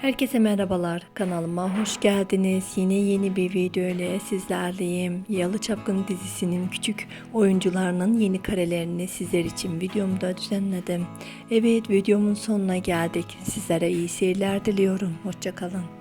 Herkese merhabalar. Kanalıma hoş geldiniz. Yine yeni bir video ile sizlerleyim. Yalı Çapkın dizisinin küçük oyuncularının yeni karelerini sizler için videomda düzenledim. Evet videomun sonuna geldik. Sizlere iyi seyirler diliyorum. Hoşçakalın.